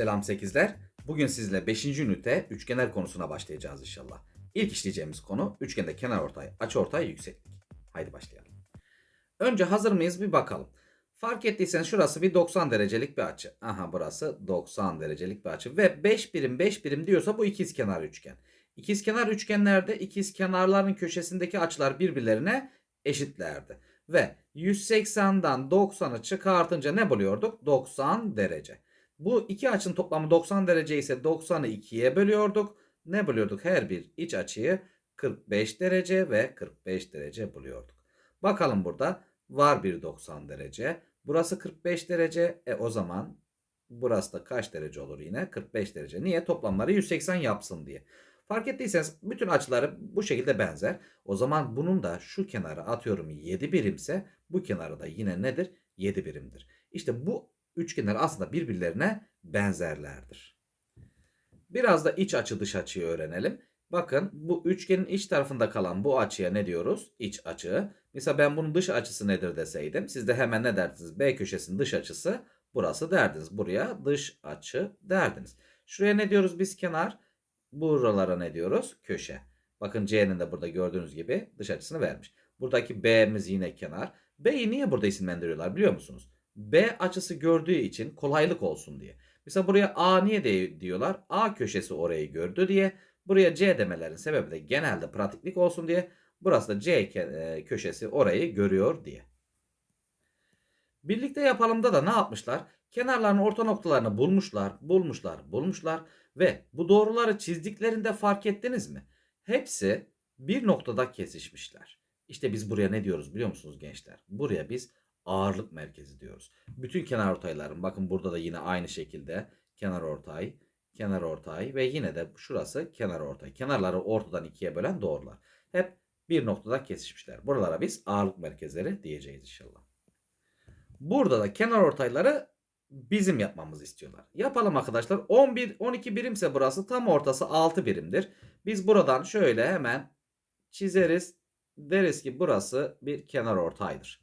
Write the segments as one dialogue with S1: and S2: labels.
S1: Selam 8'ler. Bugün sizle 5. ünite üçgener konusuna başlayacağız inşallah. İlk işleyeceğimiz konu üçgende kenar ortay, açı ortay, yükseklik. Haydi başlayalım. Önce hazır mıyız bir bakalım. Fark ettiyseniz şurası bir 90 derecelik bir açı. Aha burası 90 derecelik bir açı. Ve 5 birim 5 birim diyorsa bu ikizkenar üçgen. İkizkenar üçgenlerde ikizkenarların köşesindeki açılar birbirlerine eşitlerdi. Ve 180'den 90'ı çıkartınca ne buluyorduk? 90 derece. Bu iki açının toplamı 90 derece ise 90'ı 2'ye bölüyorduk. Ne buluyorduk? Her bir iç açıyı 45 derece ve 45 derece buluyorduk. Bakalım burada var bir 90 derece. Burası 45 derece. E o zaman burası da kaç derece olur yine? 45 derece. Niye? Toplamları 180 yapsın diye. Fark ettiyseniz bütün açıları bu şekilde benzer. O zaman bunun da şu kenarı atıyorum 7 birimse bu kenarı da yine nedir? 7 birimdir. İşte bu üçgenler aslında birbirlerine benzerlerdir. Biraz da iç açı dış açıyı öğrenelim. Bakın bu üçgenin iç tarafında kalan bu açıya ne diyoruz? İç açı. Mesela ben bunun dış açısı nedir deseydim. Siz de hemen ne derdiniz? B köşesinin dış açısı burası derdiniz. Buraya dış açı derdiniz. Şuraya ne diyoruz biz kenar? Buralara ne diyoruz? Köşe. Bakın C'nin de burada gördüğünüz gibi dış açısını vermiş. Buradaki B'miz yine kenar. B'yi niye burada isimlendiriyorlar biliyor musunuz? B açısı gördüğü için kolaylık olsun diye. Mesela buraya A niye diyorlar? A köşesi orayı gördü diye. Buraya C demelerin sebebi de genelde pratiklik olsun diye. Burası da C e, köşesi orayı görüyor diye. Birlikte yapalımda da ne yapmışlar? Kenarların orta noktalarını bulmuşlar, bulmuşlar, bulmuşlar ve bu doğruları çizdiklerinde fark ettiniz mi? Hepsi bir noktada kesişmişler. İşte biz buraya ne diyoruz biliyor musunuz gençler? Buraya biz ağırlık merkezi diyoruz. Bütün kenar ortayların bakın burada da yine aynı şekilde kenar ortay, kenar ortay ve yine de şurası kenar ortay. Kenarları ortadan ikiye bölen doğrular. Hep bir noktada kesişmişler. Buralara biz ağırlık merkezleri diyeceğiz inşallah. Burada da kenar ortayları bizim yapmamızı istiyorlar. Yapalım arkadaşlar. 11 12 birimse burası tam ortası 6 birimdir. Biz buradan şöyle hemen çizeriz. Deriz ki burası bir kenar ortaydır.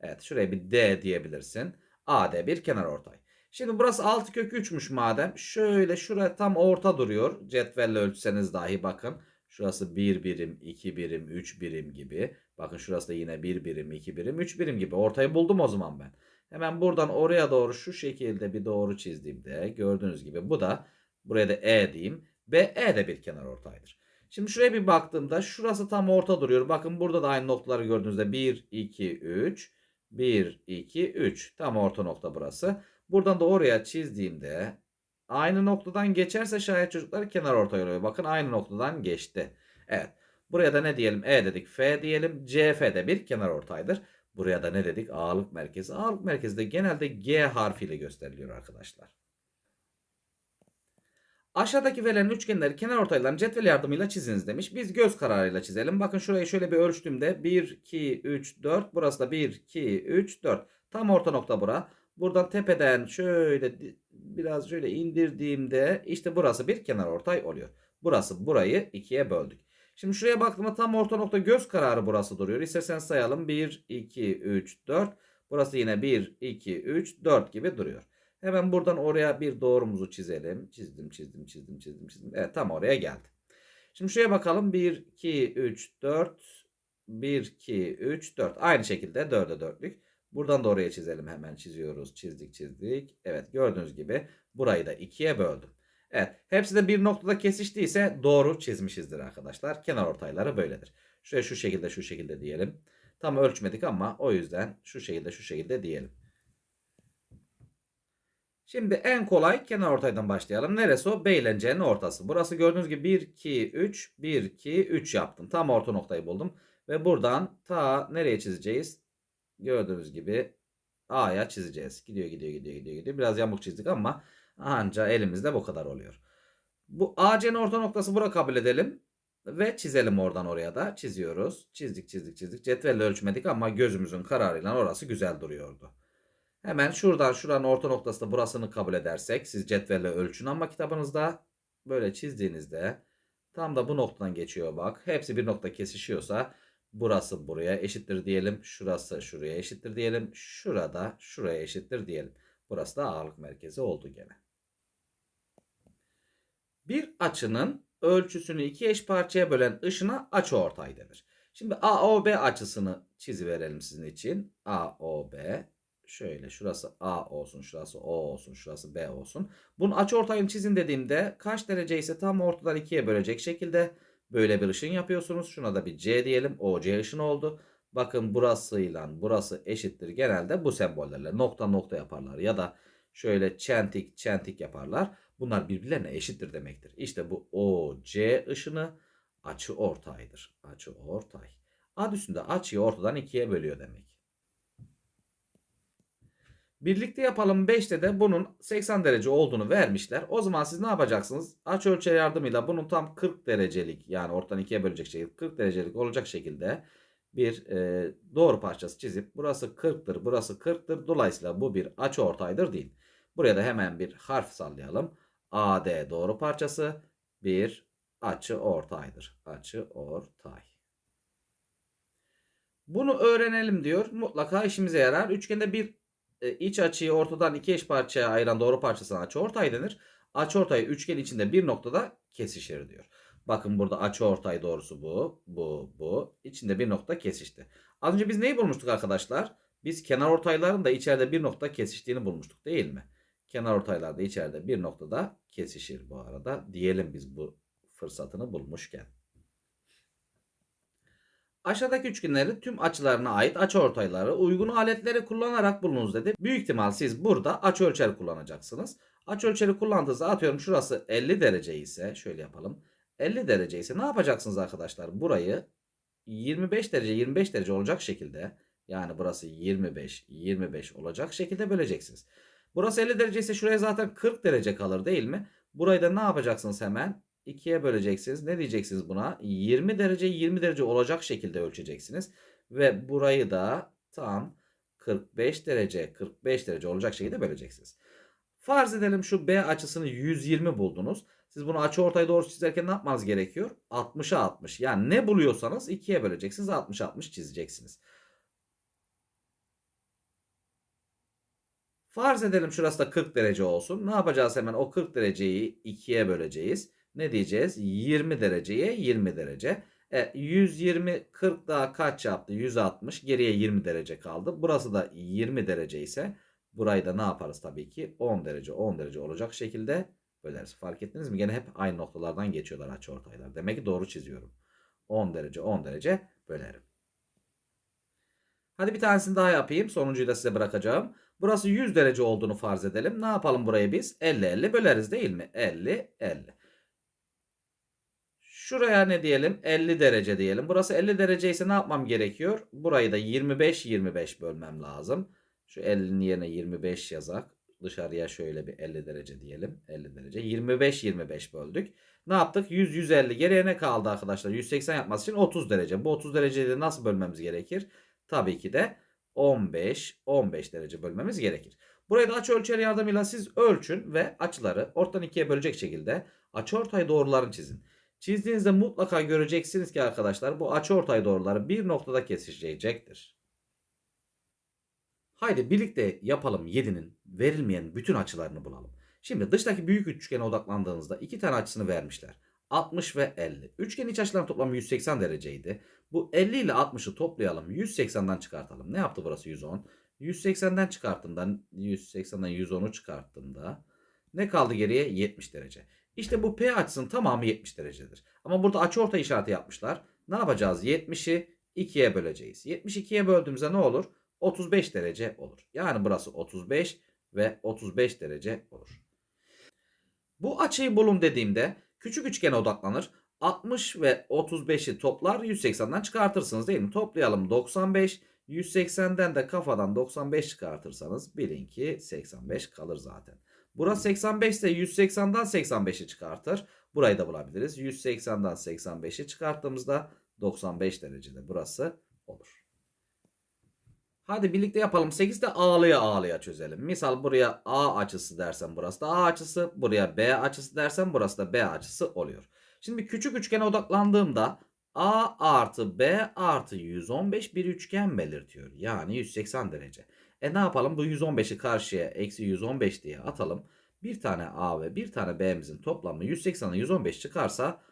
S1: Evet şuraya bir D diyebilirsin. AD bir kenar ortay. Şimdi burası 6 kök 3'müş madem. Şöyle şuraya tam orta duruyor. Cetvelle ölçseniz dahi bakın. Şurası 1 birim, 2 birim, 3 birim gibi. Bakın şurası da yine 1 birim, 2 birim, 3 birim gibi. Ortayı buldum o zaman ben. Hemen buradan oraya doğru şu şekilde bir doğru çizdiğimde gördüğünüz gibi bu da buraya da E diyeyim. Ve E de bir kenar ortaydır. Şimdi şuraya bir baktığımda şurası tam orta duruyor. Bakın burada da aynı noktaları gördüğünüzde 1, 2, 3. 1, 2, 3. Tam orta nokta burası. Buradan da oraya çizdiğimde aynı noktadan geçerse şayet çocuklar kenar ortay oluyor. Bakın aynı noktadan geçti. Evet. Buraya da ne diyelim? E dedik. F diyelim. CF de bir kenar ortaydır. Buraya da ne dedik? Ağırlık merkezi. Ağırlık merkezi de genelde G harfiyle gösteriliyor arkadaşlar. Aşağıdaki verilen üçgenleri kenar ortaylarını cetvel yardımıyla çiziniz demiş. Biz göz kararıyla çizelim. Bakın şurayı şöyle bir ölçtüğümde 1, 2, 3, 4. Burası da 1, 2, 3, 4. Tam orta nokta bura. Buradan tepeden şöyle biraz şöyle indirdiğimde işte burası bir kenar ortay oluyor. Burası burayı ikiye böldük. Şimdi şuraya baktığımda tam orta nokta göz kararı burası duruyor. İsterseniz sayalım. 1, 2, 3, 4. Burası yine 1, 2, 3, 4 gibi duruyor. Hemen buradan oraya bir doğrumuzu çizelim. Çizdim, çizdim, çizdim, çizdim, çizdim. Evet tam oraya geldi. Şimdi şuraya bakalım. 1, 2, 3, 4. 1, 2, 3, 4. Aynı şekilde 4'e 4'lük. Buradan da oraya çizelim. Hemen çiziyoruz. Çizdik, çizdik. Evet gördüğünüz gibi burayı da 2'ye böldüm. Evet hepsi de bir noktada kesiştiyse doğru çizmişizdir arkadaşlar. Kenar ortayları böyledir. Şuraya şu şekilde şu şekilde diyelim. Tam ölçmedik ama o yüzden şu şekilde şu şekilde diyelim. Şimdi en kolay kenar ortaydan başlayalım. Neresi o? B ile C'nin ortası. Burası gördüğünüz gibi 1, 2, 3, 1, 2, 3 yaptım. Tam orta noktayı buldum. Ve buradan ta nereye çizeceğiz? Gördüğünüz gibi A'ya çizeceğiz. Gidiyor, gidiyor, gidiyor, gidiyor, gidiyor. Biraz yamuk çizdik ama anca elimizde bu kadar oluyor. Bu AC'nin orta noktası bura kabul edelim. Ve çizelim oradan oraya da. Çiziyoruz. Çizdik, çizdik, çizdik. Cetvelle ölçmedik ama gözümüzün kararıyla orası güzel duruyordu. Hemen şuradan şuranın orta noktası da burasını kabul edersek siz cetvelle ölçün ama kitabınızda böyle çizdiğinizde tam da bu noktadan geçiyor bak. Hepsi bir nokta kesişiyorsa burası buraya eşittir diyelim. Şurası şuraya eşittir diyelim. Şurada şuraya eşittir diyelim. Burası da ağırlık merkezi oldu gene. Bir açının ölçüsünü iki eş parçaya bölen ışına açıortay denir. Şimdi AOB açısını çiziverelim sizin için. AOB şöyle şurası A olsun, şurası O olsun, şurası B olsun. Bunun açıortayını çizin dediğimde kaç derece ise tam ortadan ikiye bölecek şekilde böyle bir ışın yapıyorsunuz. Şuna da bir C diyelim. OC ışın oldu. Bakın burasıyla burası eşittir. Genelde bu sembollerle nokta nokta yaparlar ya da şöyle çentik çentik yaparlar. Bunlar birbirlerine eşittir demektir. İşte bu OC ışını açı ortaydır. Açı ortay. Ad üstünde açıyı ortadan ikiye bölüyor demek. Birlikte yapalım 5'te de bunun 80 derece olduğunu vermişler. O zaman siz ne yapacaksınız? Aç ölçer yardımıyla bunun tam 40 derecelik yani ortadan ikiye bölecek şekilde 40 derecelik olacak şekilde bir e, doğru parçası çizip burası 40'tır burası 40'tır. Dolayısıyla bu bir açı ortaydır değil. Buraya da hemen bir harf sallayalım. AD doğru parçası bir açı ortaydır. Açı ortay. Bunu öğrenelim diyor. Mutlaka işimize yarar. Üçgende bir e, iç açıyı ortadan iki eş parçaya ayıran doğru parçasına açıortay denir. Açıortay üçgen içinde bir noktada kesişir diyor. Bakın burada açıortay doğrusu bu, bu, bu. İçinde bir nokta kesişti. Az önce biz neyi bulmuştuk arkadaşlar? Biz kenar ortayların da içeride bir nokta kesiştiğini bulmuştuk değil mi? Kenar ortaylar da içeride bir noktada kesişir bu arada. Diyelim biz bu fırsatını bulmuşken. Aşağıdaki üçgenleri tüm açılarına ait açıortayları uygun aletleri kullanarak bulunuz dedi. Büyük ihtimal siz burada açıölçer kullanacaksınız. Açıölçeri kullandığınızda atıyorum şurası 50 derece ise şöyle yapalım. 50 derece ise ne yapacaksınız arkadaşlar? Burayı 25 derece 25 derece olacak şekilde yani burası 25 25 olacak şekilde böleceksiniz. Burası 50 derece ise şuraya zaten 40 derece kalır değil mi? Burayı da ne yapacaksınız hemen? 2'ye böleceksiniz. Ne diyeceksiniz buna? 20 derece 20 derece olacak şekilde ölçeceksiniz. Ve burayı da tam 45 derece 45 derece olacak şekilde böleceksiniz. Farz edelim şu B açısını 120 buldunuz. Siz bunu açı ortaya doğru çizerken ne yapmanız gerekiyor? 60'a 60. Yani ne buluyorsanız 2'ye böleceksiniz. 60 60 çizeceksiniz. Farz edelim şurası da 40 derece olsun. Ne yapacağız hemen o 40 dereceyi 2'ye böleceğiz. Ne diyeceğiz? 20 dereceye 20 derece. E, 120 40 daha kaç yaptı? 160. Geriye 20 derece kaldı. Burası da 20 derece ise burayı da ne yaparız tabii ki? 10 derece 10 derece olacak şekilde böleriz. Fark ettiniz mi? Gene hep aynı noktalardan geçiyorlar açıortaylar. Demek ki doğru çiziyorum. 10 derece 10 derece bölerim. Hadi bir tanesini daha yapayım. Sonuncuyu da size bırakacağım. Burası 100 derece olduğunu farz edelim. Ne yapalım burayı biz? 50 50 böleriz değil mi? 50 50. Şuraya ne diyelim? 50 derece diyelim. Burası 50 derece ise ne yapmam gerekiyor? Burayı da 25 25 bölmem lazım. Şu 50'nin yerine 25 yazak. Dışarıya şöyle bir 50 derece diyelim. 50 derece. 25 25 böldük. Ne yaptık? 100 150. Geriye ne kaldı arkadaşlar? 180 yapması için 30 derece. Bu 30 dereceyi de nasıl bölmemiz gerekir? Tabii ki de 15 15 derece bölmemiz gerekir. Burayı da açı ölçer yardımıyla siz ölçün ve açıları ortadan ikiye bölecek şekilde açıortay doğrularını çizin. Çizdiğinizde mutlaka göreceksiniz ki arkadaşlar bu açıortay doğruları bir noktada kesişecektir. Haydi birlikte yapalım 7'nin verilmeyen bütün açılarını bulalım. Şimdi dıştaki büyük üçgene odaklandığınızda iki tane açısını vermişler. 60 ve 50. Üçgenin iç açılarının toplamı 180 dereceydi. Bu 50 ile 60'ı toplayalım. 180'den çıkartalım. Ne yaptı burası 110? 180'den çıkarttığımda 180'den 110'u çıkarttığımda ne kaldı geriye? 70 derece. İşte bu P açısının tamamı 70 derecedir. Ama burada açıorta işareti yapmışlar. Ne yapacağız? 70'i 2'ye böleceğiz. 72'ye böldüğümüzde ne olur? 35 derece olur. Yani burası 35 ve 35 derece olur. Bu açıyı bulun dediğimde küçük üçgene odaklanır. 60 ve 35'i toplar 180'den çıkartırsınız değil mi? Toplayalım 95. 180'den de kafadan 95 çıkartırsanız bilin ki 85 kalır zaten. Burası 85 ise 180'den 85'i çıkartır. Burayı da bulabiliriz. 180'den 85'i çıkarttığımızda 95 derecede burası olur. Hadi birlikte yapalım. 8'de A'lıya A'lıya çözelim. Misal buraya A açısı dersen burası da A açısı. Buraya B açısı dersen burası da B açısı oluyor. Şimdi küçük üçgene odaklandığımda A artı B artı 115 bir üçgen belirtiyor. Yani 180 derece. E ne yapalım? Bu 115'i karşıya eksi 115 diye atalım. bir tane A ve bir tane B'mizin toplamı 180'e 115 çıkarsa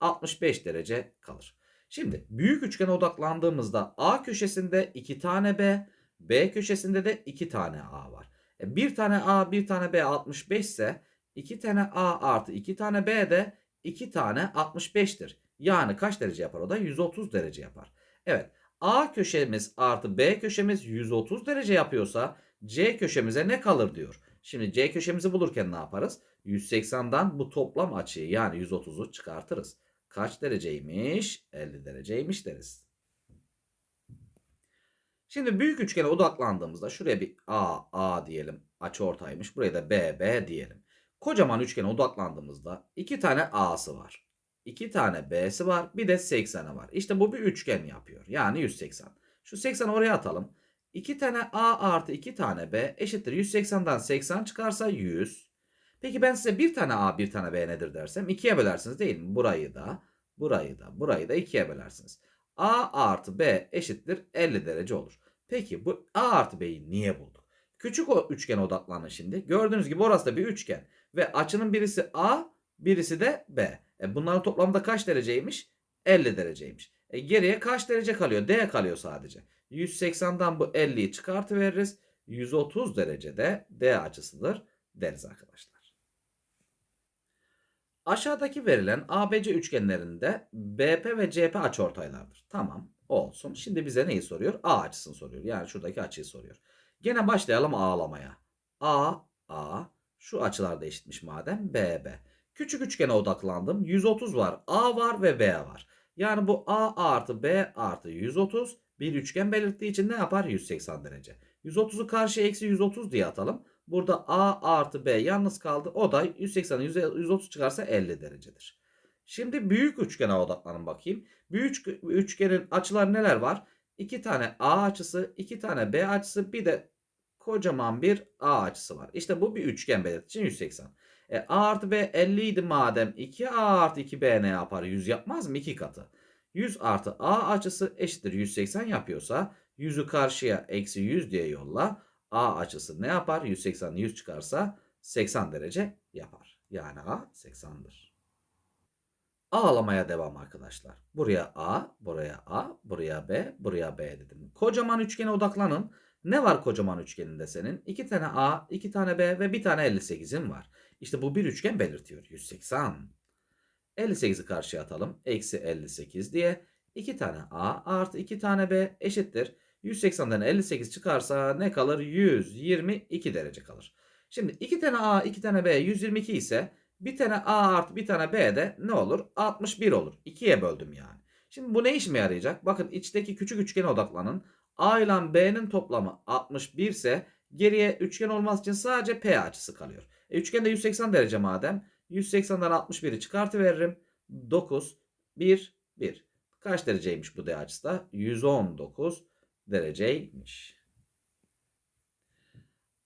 S1: 65 derece kalır. Şimdi büyük üçgene odaklandığımızda A köşesinde 2 tane B, B köşesinde de 2 tane A var. E, bir tane A, bir tane B 65 ise 2 tane A artı 2 tane B de 2 tane 65'tir. Yani kaç derece yapar o da? 130 derece yapar. Evet. A köşemiz artı B köşemiz 130 derece yapıyorsa C köşemize ne kalır diyor. Şimdi C köşemizi bulurken ne yaparız? 180'dan bu toplam açıyı yani 130'u çıkartırız. Kaç dereceymiş? 50 dereceymiş deriz. Şimdi büyük üçgene odaklandığımızda şuraya bir A, A diyelim. Açı ortaymış. Buraya da B, B diyelim. Kocaman üçgene odaklandığımızda iki tane A'sı var. İki tane B'si var. Bir de 80'i var. İşte bu bir üçgen yapıyor. Yani 180. Şu 80'i oraya atalım. 2 tane A artı 2 tane B eşittir. 180'den 80 çıkarsa 100. Peki ben size bir tane A bir tane B nedir dersem 2'ye bölersiniz değil mi? Burayı da burayı da burayı da 2'ye bölersiniz. A artı B eşittir 50 derece olur. Peki bu A artı B'yi niye bulduk? Küçük o üçgene odaklanın şimdi. Gördüğünüz gibi orası da bir üçgen. Ve açının birisi A birisi de B. E bunların toplamda kaç dereceymiş? 50 dereceymiş. E geriye kaç derece kalıyor? D kalıyor sadece. 180'den bu 50'yi çıkartıveririz. 130 derecede D açısıdır deriz arkadaşlar. Aşağıdaki verilen ABC üçgenlerinde BP ve CP açıortaylardır. Tamam olsun. Şimdi bize neyi soruyor? A açısını soruyor. Yani şuradaki açıyı soruyor. Gene başlayalım ağlamaya. A, A. Şu açılar da eşitmiş madem. B, B. Küçük üçgene odaklandım. 130 var. A var ve B var. Yani bu A artı B artı 130 bir üçgen belirttiği için ne yapar? 180 derece. 130'u karşıya eksi 130 diye atalım. Burada A artı B yalnız kaldı. O da 180'e 130 çıkarsa 50 derecedir. Şimdi büyük üçgene odaklanın bakayım. Büyük üçgenin açılar neler var? 2 tane A açısı, 2 tane B açısı, bir de kocaman bir A açısı var. İşte bu bir üçgen belirtici için 180. E, A artı B 50 idi madem 2A artı 2B ne yapar? 100 yapmaz mı? 2 katı. 100 artı A açısı eşittir 180 yapıyorsa 100'ü karşıya eksi 100 diye yolla. A açısı ne yapar? 180 100 çıkarsa 80 derece yapar. Yani A 80'dir. Ağlamaya devam arkadaşlar. Buraya A, buraya A, buraya B, buraya B dedim. Kocaman üçgene odaklanın. Ne var kocaman üçgeninde senin? 2 tane A, 2 tane B ve bir tane 58'in var. İşte bu bir üçgen belirtiyor. 180. 58'i karşıya atalım. Eksi 58 diye. 2 tane A artı 2 tane B eşittir. 180'den 58 çıkarsa ne kalır? 122 derece kalır. Şimdi 2 tane A 2 tane B 122 ise bir tane A artı bir tane B de ne olur? 61 olur. 2'ye böldüm yani. Şimdi bu ne işime yarayacak? Bakın içteki küçük üçgene odaklanın. A ile B'nin toplamı 61 ise geriye üçgen olması için sadece P açısı kalıyor. E, üçgende 180 derece madem 180'den 61'i çıkartıveririm. 9, 1, 1. Kaç dereceymiş bu D açısı da? 119 dereceymiş.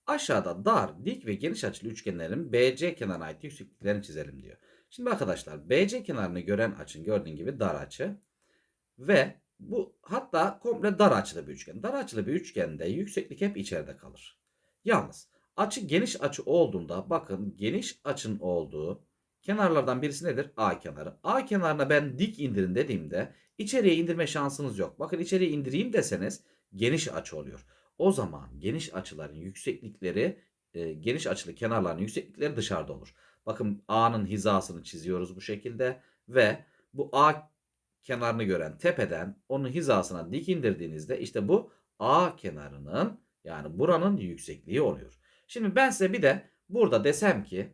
S1: Aşağıda dar, dik ve geniş açılı üçgenlerin BC kenarına ait yüksekliklerini çizelim diyor. Şimdi arkadaşlar BC kenarını gören açın gördüğün gibi dar açı ve bu hatta komple dar açılı bir üçgen. Dar açılı bir üçgende yükseklik hep içeride kalır. Yalnız açı geniş açı olduğunda bakın geniş açın olduğu kenarlardan birisi nedir? A kenarı. A kenarına ben dik indirin dediğimde içeriye indirme şansınız yok. Bakın içeriye indireyim deseniz geniş açı oluyor. O zaman geniş açıların yükseklikleri e, geniş açılı kenarların yükseklikleri dışarıda olur. Bakın A'nın hizasını çiziyoruz bu şekilde ve bu A kenarını gören tepeden onun hizasına dik indirdiğinizde işte bu A kenarının yani buranın yüksekliği oluyor. Şimdi ben size bir de burada desem ki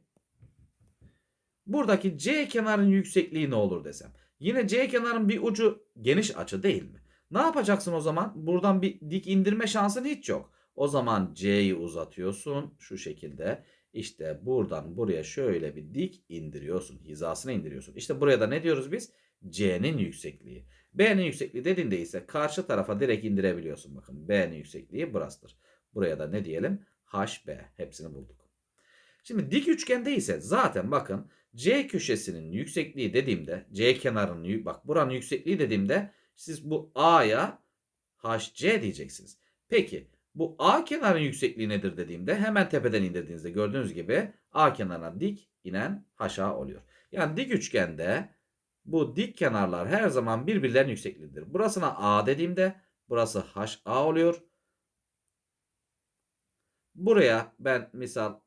S1: buradaki C kenarının yüksekliği ne olur desem. Yine C kenarın bir ucu geniş açı değil mi? Ne yapacaksın o zaman? Buradan bir dik indirme şansın hiç yok. O zaman C'yi uzatıyorsun şu şekilde. İşte buradan buraya şöyle bir dik indiriyorsun. Hizasına indiriyorsun. İşte buraya da ne diyoruz biz? C'nin yüksekliği. B'nin yüksekliği dediğinde ise karşı tarafa direkt indirebiliyorsun. Bakın B'nin yüksekliği burasıdır. Buraya da ne diyelim? HB. Hepsini bulduk. Şimdi dik üçgende ise zaten bakın C köşesinin yüksekliği dediğimde C kenarının bak buranın yüksekliği dediğimde siz bu A'ya HC diyeceksiniz. Peki Bu A kenarın yüksekliği nedir dediğimde hemen tepeden indirdiğinizde gördüğünüz gibi A kenarına dik inen aşağı oluyor. Yani dik üçgende bu dik kenarlar her zaman birbirlerinin yüksekliğidir. Burasına A dediğimde burası HA oluyor. Buraya ben misal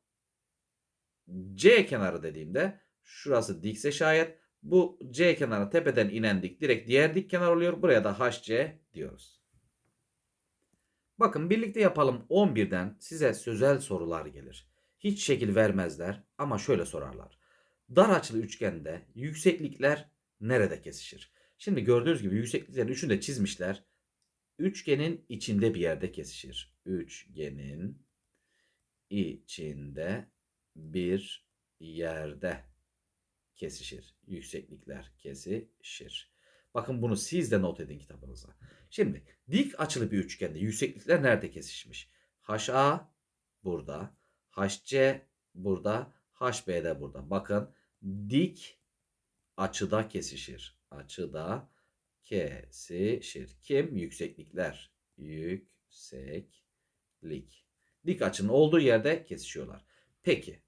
S1: C kenarı dediğimde şurası dikse şayet bu C kenarı tepeden inen dik direkt diğer dik kenar oluyor. Buraya da HC diyoruz. Bakın birlikte yapalım 11'den size sözel sorular gelir. Hiç şekil vermezler ama şöyle sorarlar. Dar açılı üçgende yükseklikler nerede kesişir? Şimdi gördüğünüz gibi yüksekliklerin üçünü de çizmişler. Üçgenin içinde bir yerde kesişir. Üçgenin içinde bir yerde kesişir. Yükseklikler kesişir. Bakın bunu siz de not edin kitabınıza. Şimdi dik açılı bir üçgende yükseklikler nerede kesişmiş? HA burada, HC burada, HB de burada. Bakın dik açıda kesişir. Açıda kesişir. Kim? Yükseklikler. Yükseklik. Dik açının olduğu yerde kesişiyorlar. Peki.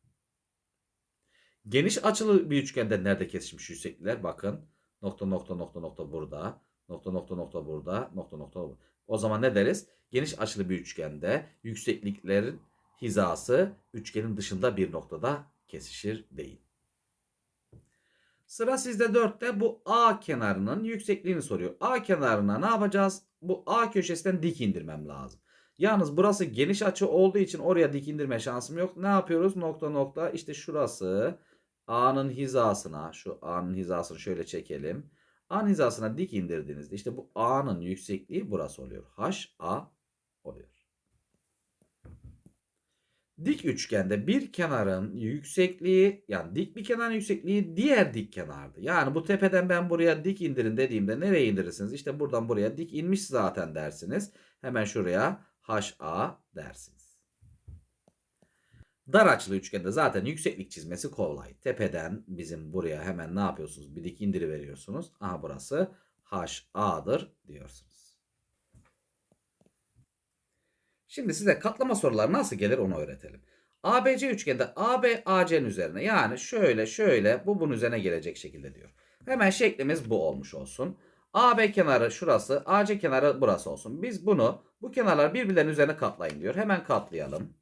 S1: Geniş açılı bir üçgende nerede kesişmiş yükseklikler? Bakın. Nokta nokta nokta nokta burada. Nokta nokta nokta burada. Nokta nokta burada. O zaman ne deriz? Geniş açılı bir üçgende yüksekliklerin hizası üçgenin dışında bir noktada kesişir değil. Sıra sizde 4'te bu A kenarının yüksekliğini soruyor. A kenarına ne yapacağız? Bu A köşesinden dik indirmem lazım. Yalnız burası geniş açı olduğu için oraya dik indirme şansım yok. Ne yapıyoruz? Nokta nokta işte şurası A'nın hizasına şu A'nın hizasını şöyle çekelim. A'nın hizasına dik indirdiğinizde işte bu A'nın yüksekliği burası oluyor. HA oluyor. Dik üçgende bir kenarın yüksekliği yani dik bir kenarın yüksekliği diğer dik kenardı. Yani bu tepeden ben buraya dik indirin dediğimde nereye indirirsiniz? İşte buradan buraya dik inmiş zaten dersiniz. Hemen şuraya HA dersiniz. Dar açılı üçgende zaten yükseklik çizmesi kolay. Tepeden bizim buraya hemen ne yapıyorsunuz? Bir dik indiri veriyorsunuz. Aha burası HA'dır diyorsunuz. Şimdi size katlama sorular nasıl gelir onu öğretelim. ABC üçgende AB AC'nin üzerine yani şöyle şöyle bu bunun üzerine gelecek şekilde diyor. Hemen şeklimiz bu olmuş olsun. AB kenarı şurası, AC kenarı burası olsun. Biz bunu bu kenarlar birbirlerinin üzerine katlayın diyor. Hemen katlayalım.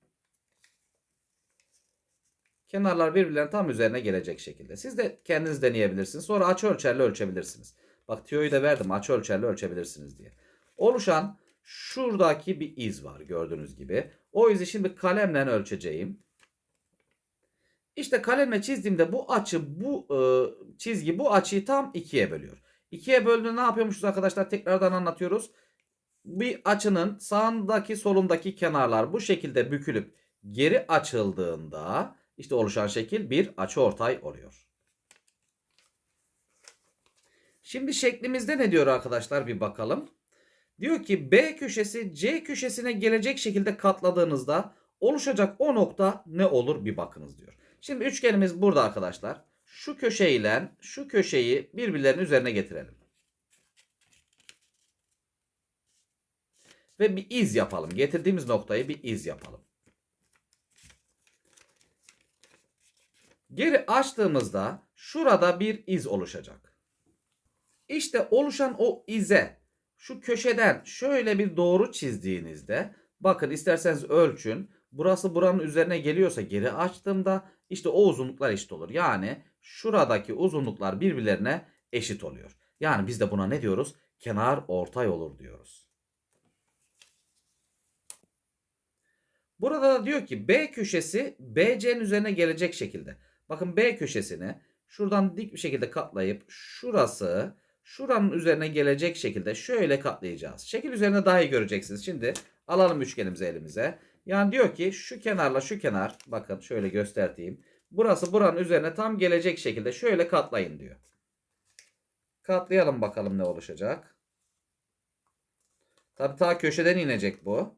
S1: Kenarlar birbirlerinin tam üzerine gelecek şekilde. Siz de kendiniz deneyebilirsiniz. Sonra açı ölçerle ölçebilirsiniz. Bak tüyoyu da verdim açı ölçerle ölçebilirsiniz diye. Oluşan şuradaki bir iz var gördüğünüz gibi. O izi şimdi kalemle ölçeceğim. İşte kalemle çizdiğimde bu açı bu e, çizgi bu açıyı tam ikiye bölüyor. İkiye böldüğünde ne yapıyormuşuz arkadaşlar tekrardan anlatıyoruz. Bir açının sağındaki solundaki kenarlar bu şekilde bükülüp geri açıldığında işte oluşan şekil bir açıortay oluyor. Şimdi şeklimizde ne diyor arkadaşlar bir bakalım. Diyor ki B köşesi C köşesine gelecek şekilde katladığınızda oluşacak o nokta ne olur bir bakınız diyor. Şimdi üçgenimiz burada arkadaşlar. Şu köşeyle şu köşeyi birbirlerinin üzerine getirelim. Ve bir iz yapalım. Getirdiğimiz noktayı bir iz yapalım. Geri açtığımızda şurada bir iz oluşacak. İşte oluşan o ize şu köşeden şöyle bir doğru çizdiğinizde bakın isterseniz ölçün. Burası buranın üzerine geliyorsa geri açtığımda işte o uzunluklar eşit olur. Yani şuradaki uzunluklar birbirlerine eşit oluyor. Yani biz de buna ne diyoruz? Kenar ortay olur diyoruz. Burada da diyor ki B köşesi BC'nin üzerine gelecek şekilde. Bakın B köşesini şuradan dik bir şekilde katlayıp şurası şuranın üzerine gelecek şekilde şöyle katlayacağız. Şekil üzerine daha iyi göreceksiniz. Şimdi alalım üçgenimizi elimize. Yani diyor ki şu kenarla şu kenar bakın şöyle göstereyim. Burası buranın üzerine tam gelecek şekilde şöyle katlayın diyor. Katlayalım bakalım ne oluşacak. Tabi ta köşeden inecek bu.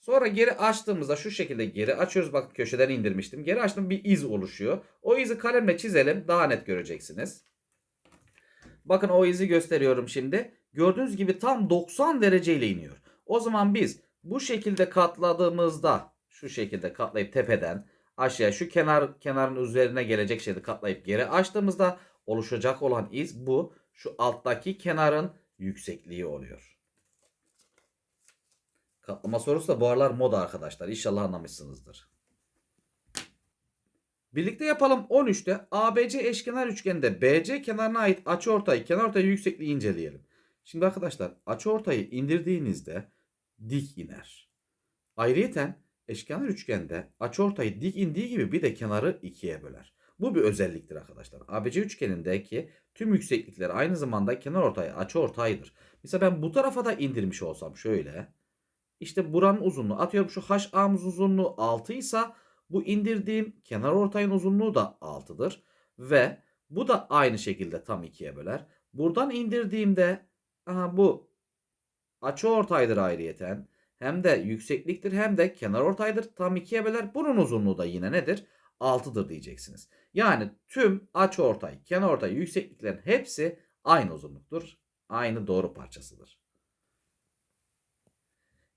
S1: Sonra geri açtığımızda şu şekilde geri açıyoruz. Bakın köşeden indirmiştim. Geri açtım bir iz oluşuyor. O izi kalemle çizelim. Daha net göreceksiniz. Bakın o izi gösteriyorum şimdi. Gördüğünüz gibi tam 90 derece ile iniyor. O zaman biz bu şekilde katladığımızda şu şekilde katlayıp tepeden aşağıya şu kenar kenarın üzerine gelecek şekilde katlayıp geri açtığımızda oluşacak olan iz bu. Şu alttaki kenarın yüksekliği oluyor. Katlama sorusu da bu aralar moda arkadaşlar. İnşallah anlamışsınızdır. Birlikte yapalım 13'te ABC eşkenar üçgende BC kenarına ait açıortay, kenarortay yüksekliği inceleyelim. Şimdi arkadaşlar açıortayı indirdiğinizde dik iner. Ayrıyeten eşkenar üçgende açıortayı dik indiği gibi bir de kenarı ikiye böler. Bu bir özelliktir arkadaşlar. ABC üçgenindeki tüm yükseklikler aynı zamanda kenarortay açıortaydır. Mesela ben bu tarafa da indirmiş olsam şöyle. İşte buranın uzunluğu atıyorum şu HA'mız uzunluğu 6 ise bu indirdiğim kenar ortayın uzunluğu da 6'dır. Ve bu da aynı şekilde tam ikiye böler. Buradan indirdiğimde aha bu açı ortaydır ayrıyeten. Hem de yüksekliktir hem de kenar ortaydır. Tam ikiye böler. Bunun uzunluğu da yine nedir? 6'dır diyeceksiniz. Yani tüm açı ortay, kenar ortay yüksekliklerin hepsi aynı uzunluktur. Aynı doğru parçasıdır.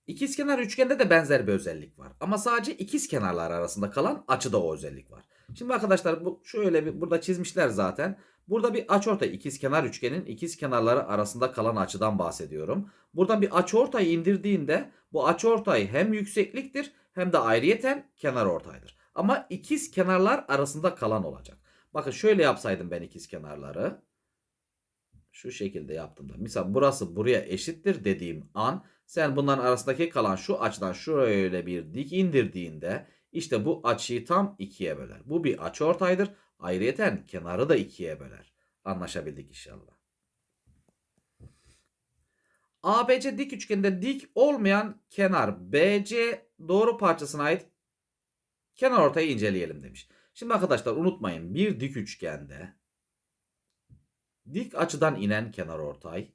S1: İkizkenar üçgende de benzer bir özellik var. Ama sadece ikiz kenarlar arasında kalan açıda o özellik var. Şimdi arkadaşlar bu şöyle bir burada çizmişler zaten. Burada bir açıortay ikizkenar üçgenin ikiz kenarları arasında kalan açıdan bahsediyorum. Buradan bir açıortay indirdiğinde bu açıortay hem yüksekliktir hem de ayrıyeten kenar ortaydır. Ama ikiz kenarlar arasında kalan olacak. Bakın şöyle yapsaydım ben ikiz kenarları. Şu şekilde yaptığımda. Mesela burası buraya eşittir dediğim an sen bunların arasındaki kalan şu açıdan şöyle bir dik indirdiğinde işte bu açıyı tam ikiye böler. Bu bir açı ortaydır. Ayrıyeten kenarı da ikiye böler. Anlaşabildik inşallah. ABC dik üçgende dik olmayan kenar BC doğru parçasına ait kenar ortayı inceleyelim demiş. Şimdi arkadaşlar unutmayın bir dik üçgende dik açıdan inen kenar ortay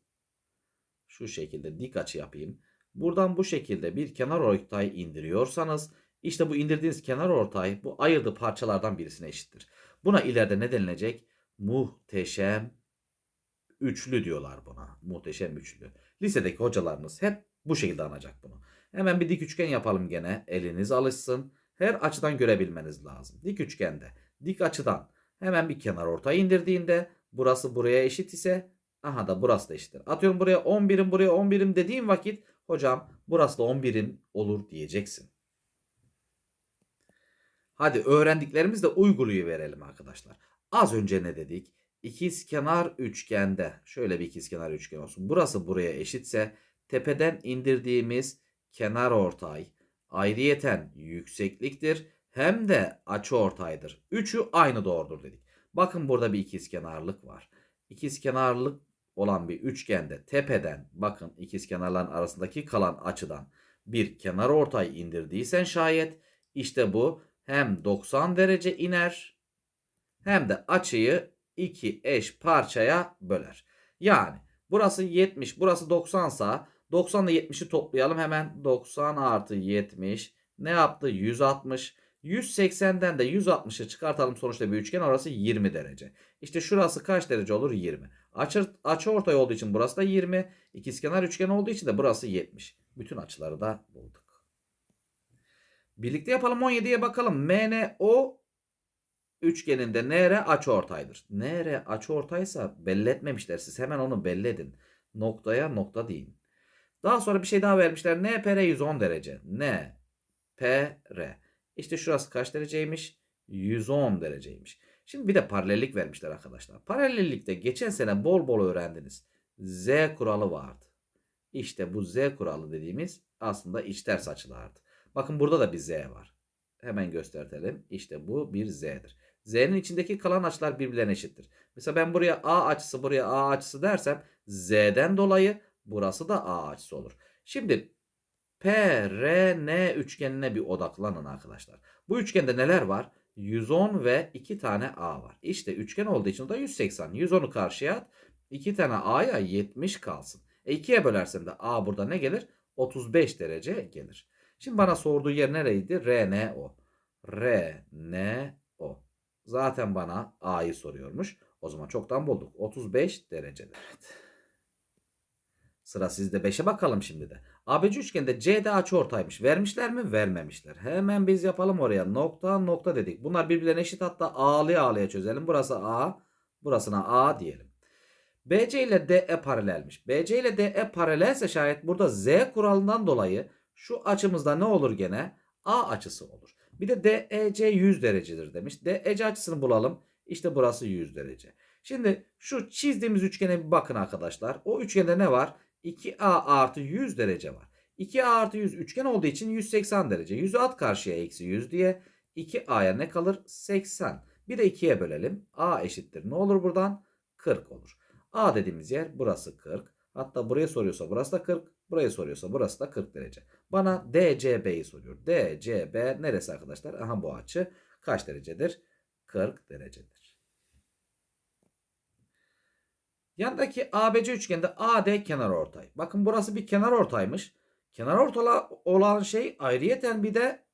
S1: şu şekilde dik açı yapayım. Buradan bu şekilde bir kenar ortay indiriyorsanız işte bu indirdiğiniz kenar ortay bu ayırdığı parçalardan birisine eşittir. Buna ileride ne denilecek? Muhteşem üçlü diyorlar buna. Muhteşem üçlü. Lisedeki hocalarınız hep bu şekilde anacak bunu. Hemen bir dik üçgen yapalım gene. Eliniz alışsın. Her açıdan görebilmeniz lazım. Dik üçgende dik açıdan hemen bir kenar ortay indirdiğinde burası buraya eşit ise aha da burası da eşittir. Atıyorum buraya 11'im buraya 11'im dediğim vakit hocam burası da 11'in olur diyeceksin. Hadi öğrendiklerimizi de uygulayıverelim arkadaşlar. Az önce ne dedik? İkiz kenar üçgende şöyle bir ikiz kenar üçgen olsun. Burası buraya eşitse tepeden indirdiğimiz kenar ortay ayrıyeten yüksekliktir hem de açı ortaydır. Üçü aynı doğrudur dedik. Bakın burada bir ikiz kenarlık var. İkiz kenarlık olan bir üçgende tepeden bakın ikiz kenarların arasındaki kalan açıdan bir kenar ortay indirdiysen şayet işte bu hem 90 derece iner hem de açıyı iki eş parçaya böler. Yani burası 70 burası 90 sa 90 ile 70'i toplayalım hemen 90 artı 70 ne yaptı 160 180'den de 160'ı çıkartalım sonuçta bir üçgen orası 20 derece. İşte şurası kaç derece olur 20. Açı, açı ortay olduğu için burası da 20. İkizkenar üçgen olduğu için de burası 70. Bütün açıları da bulduk. Birlikte yapalım 17'ye bakalım. MNO üçgeninde NR açı ortaydır. NR açı ortaysa belli etmemişler. Siz hemen onu belli edin. Noktaya nokta deyin. Daha sonra bir şey daha vermişler. NPR 110 derece. NPR. İşte şurası kaç dereceymiş? 110 dereceymiş. Şimdi bir de paralellik vermişler arkadaşlar. Paralellikte geçen sene bol bol öğrendiniz. Z kuralı vardı. İşte bu Z kuralı dediğimiz aslında iç ters açılardı. Bakın burada da bir Z var. Hemen göstertelim. İşte bu bir Z'dir. Z'nin içindeki kalan açılar birbirlerine eşittir. Mesela ben buraya A açısı buraya A açısı dersem Z'den dolayı burası da A açısı olur. Şimdi PRN üçgenine bir odaklanın arkadaşlar. Bu üçgende neler var? 110 ve 2 tane A var. İşte üçgen olduğu için da 180. 110'u karşıya at. 2 tane A'ya 70 kalsın. E 2'ye bölersen de A burada ne gelir? 35 derece gelir. Şimdi bana sorduğu yer nereydi? RNO. RNO. Zaten bana A'yı soruyormuş. O zaman çoktan bulduk. 35 derecedir. Evet. Sıra sizde 5'e bakalım şimdi de. ABC üçgende CD açıortaymış. Vermişler mi? Vermemişler. Hemen biz yapalım oraya. Nokta nokta dedik. Bunlar birbirlerine eşit hatta A'lıya A'lıya çözelim. Burası A. Burasına A diyelim. BC ile DE paralelmiş. BC ile DE paralelse şayet burada Z kuralından dolayı şu açımızda ne olur gene? A açısı olur. Bir de DEC 100 derecedir demiş. DEC açısını bulalım. İşte burası 100 derece. Şimdi şu çizdiğimiz üçgene bir bakın arkadaşlar. O üçgende ne var? 2A artı 100 derece var. 2A artı 100 üçgen olduğu için 180 derece. 100'ü at karşıya eksi 100 diye. 2A'ya ne kalır? 80. Bir de 2'ye bölelim. A eşittir. Ne olur buradan? 40 olur. A dediğimiz yer burası 40. Hatta buraya soruyorsa burası da 40. Buraya soruyorsa burası da 40 derece. Bana DCB'yi soruyor. DCB neresi arkadaşlar? Aha bu açı kaç derecedir? 40 derecedir. Yandaki ABC üçgende AD kenar ortay. Bakın burası bir kenar ortaymış. Kenar ortala olan şey ayrıyeten bir de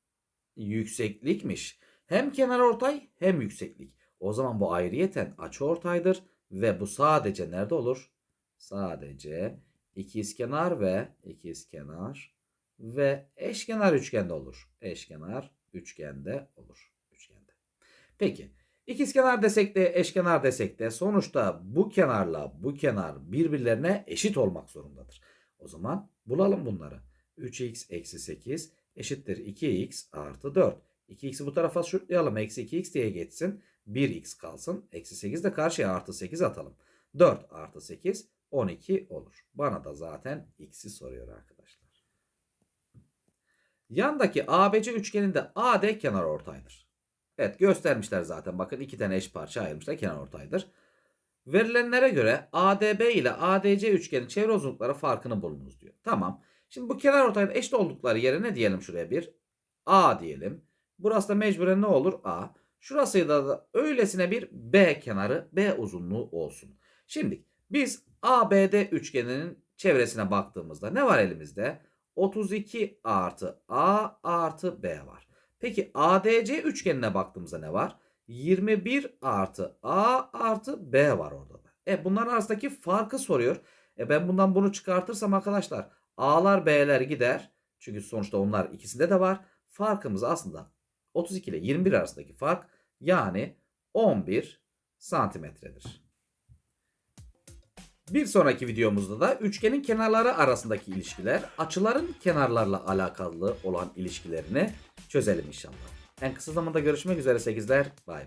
S1: yükseklikmiş. Hem kenar ortay hem yükseklik. O zaman bu ayrıyeten açı ortaydır ve bu sadece nerede olur? Sadece ikizkenar ve ikizkenar ve eşkenar üçgende olur. Eşkenar üçgende olur. Üçgende. Peki ikizkenar desek de eşkenar desek de sonuçta bu kenarla bu kenar birbirlerine eşit olmak zorundadır. O zaman bulalım bunları. 3x eksi 8 eşittir 2x artı 4. 2x'i bu tarafa şutlayalım. Eksi 2x diye geçsin. 1x kalsın. Eksi 8 de karşıya artı 8 atalım. 4 artı 8 12 olur. Bana da zaten x'i soruyor arkadaşlar. Yandaki ABC üçgeninde AD kenar ortaydır. Evet göstermişler zaten. Bakın iki tane eş parça ayırmışlar kenar ortaydır. Verilenlere göre ADB ile ADC üçgenin çevre uzunlukları farkını bulunuz diyor. Tamam. Şimdi bu kenar ortayın eşit oldukları yere ne diyelim şuraya bir? A diyelim. Burası da mecburen ne olur? A. Şurası da, da öylesine bir B kenarı B uzunluğu olsun. Şimdi biz ABD üçgeninin çevresine baktığımızda ne var elimizde? 32 artı A artı B var. Peki ADC üçgenine baktığımızda ne var? 21 artı A artı B var orada da. E bunların arasındaki farkı soruyor. E ben bundan bunu çıkartırsam arkadaşlar A'lar B'ler gider. Çünkü sonuçta onlar ikisinde de var. Farkımız aslında 32 ile 21 arasındaki fark yani 11 santimetredir. Bir sonraki videomuzda da üçgenin kenarları arasındaki ilişkiler, açıların kenarlarla alakalı olan ilişkilerini çözelim inşallah. En kısa zamanda görüşmek üzere 8'ler. Bay bay.